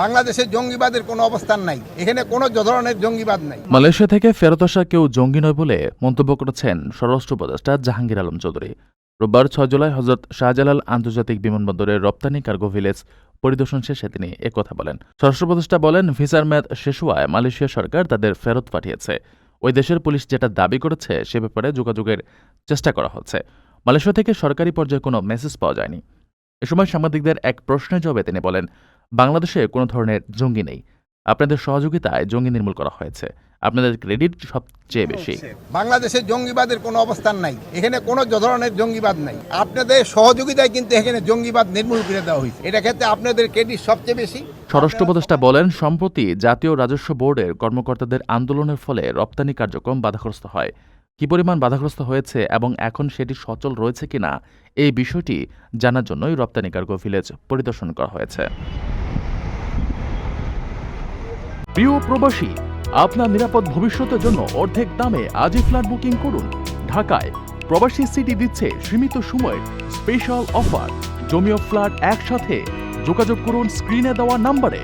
বাংলাদেশে জঙ্গিবাদের কোনো অবস্থান নাই। এখানে কোনো ধরনের জঙ্গিবাদ নাই। মালয়েশিয়া থেকে ফেরত আসা কেউ জঙ্গি নয় বলে মন্তব্য করেছেন স্বরাষ্ট্র উপদেষ্টা জাহাঙ্গীর আলম চৌধুরী। রোববার ছয় জুলাই হজরত শাহজালাল আন্তর্জাতিক বিমানবন্দরের রপ্তানি কার্গো ভিলেজ পরিদর্শন শেষে তিনি একথা বলেন। স্বরাষ্ট্র উপদেষ্টা বলেন, ভিসার মেয়াদ শেষ হওয়ায় মালয়েশিয়া সরকার তাদের ফেরত পাঠিয়েছে। ওই দেশের পুলিশ যেটা দাবি করেছে সে ব্যাপারে যোগাযোগের চেষ্টা করা হচ্ছে। মালয়েশিয়া থেকে সরকারি পর্যায়ে কোনো মেসেজ পাওয়া যায়নি। এ সময় সাংবাদিকদের এক প্রশ্নের জবাবে তিনি বলেন বাংলাদেশে কোনো ধরনের জঙ্গি নেই। আপনাদের সহযোগিতায় জঙ্গি নির্মূল করা হয়েছে। আপনাদের ক্রেডিট সবচেয়ে বেশি। বাংলাদেশে জঙ্গিবাদের কোনো অবস্থান নাই। এখানে কোনো ধরনের জঙ্গিবাদ নাই। আপনাদের সহযোগিতায় কিন্তু এখানে জঙ্গিবাদ নির্মূল করে দেওয়া হয়েছে। এটা ক্ষেত্রে আপনাদের ক্রেডিট সবচেয়ে বেশি। স্বরাষ্ট্র উপদেষ্টা বলেন সম্প্রতি জাতীয় রাজস্ব বোর্ডের কর্মকর্তাদের আন্দোলনের ফলে রপ্তানি কার্যক্রম বাধাগ্রস্ত হয়। কি পরিমাণ বাধাগ্রস্ত হয়েছে এবং এখন সেটি সচল রয়েছে কিনা, এই বিষয়টি জানার জন্যই রপ্তানি কার্গো ভিলেজ পরিদর্শন করা হয়েছে। প্রিয় প্রবাসী, আপনার নিরাপদ ভবিষ্যতের জন্য অর্ধেক দামে আজই ফ্ল্যাট বুকিং করুন। ঢাকায় প্রবাসী সিটি দিচ্ছে সীমিত সময়ের স্পেশাল অফার। জমিও ফ্ল্যাট একসাথে। যোগাযোগ করুন স্ক্রিনে দেওয়া নাম্বারে।